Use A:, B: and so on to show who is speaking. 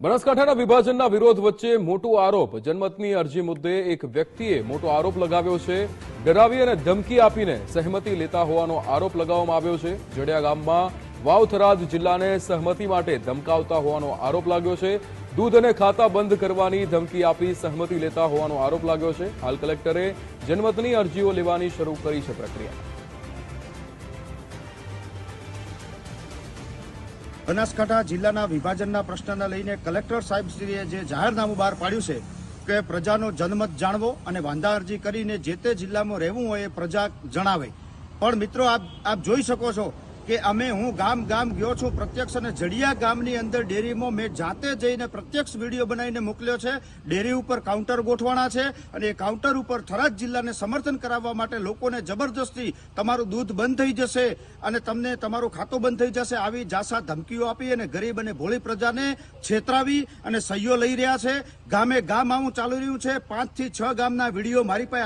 A: બનાસકાંઠાના વિભાજનના વિરોધ વચ્ચે મોટો આરોપ. જનમતની અરજી મુદ્દે એક વ્યક્તિએ મોટો આરોપ લગાવ્યો છે. ડરાવી અને ધમકી આપીને સહમતિ લેતા હોવાનો આરોપ લગાવવામાં આવ્યો છે. જડિયા ગામમાં વાવથરાજ જિલ્લાને સહમતિ માટે ધમકાવતા હોવાનો આરોપ લાગ્યો છે. દૂધ અને ખાતા બંધ કરવાની ધમકી આપી સહમતિ લેતા હોવાનો આરોપ લાગ્યો છે. હાલ કલેક્ટરે જનમતની અરજીઓ લેવાની શરૂ કરી છે પ્રક્રિયા.
B: બનાસકાંઠા જિલ્લાના વિભાજનના પ્રશ્નને લઈને કલેક્ટર સાહેબશ્રીએ જે જાહેરનામું બહાર પાડ્યું છે કે પ્રજાનો જનમત જાણવો અને વાંધા અરજી કરીને જે તે જિલ્લામાં રહેવું હોય એ પ્રજા જણાવે. પણ મિત્રો, આપ આપ જોઈ શકો છો કે અમે હું ગામ ગામ ગયો છું પ્રત્યક્ષ અને જડિયા ગામની અંદર ડેરીમાં મેં જાતે જઈને પ્રત્યક્ષ વીડિયો બનાવીને મોકલ્યો છે. ડેરી ઉપર કાઉન્ટર ગોઠવાણા છે અને એ કાઉન્ટર ઉપર થરાદ જિલ્લાને સમર્થન કરાવવા માટે લોકોને જબરજસ્તી તમારું દૂધ બંધ થઈ જશે અને તમને તમારું ખાતું બંધ થઈ જશે આવી જાસા ધમકીઓ આપી અને ગરીબ અને ભોળી પ્રજાને છેતરાવી અને સહીઓ લઈ રહ્યા છે. ગામે ગામ આવું ચાલી રહ્યું છે. પાંચથી છ ગામના વીડિયો મારી પાસે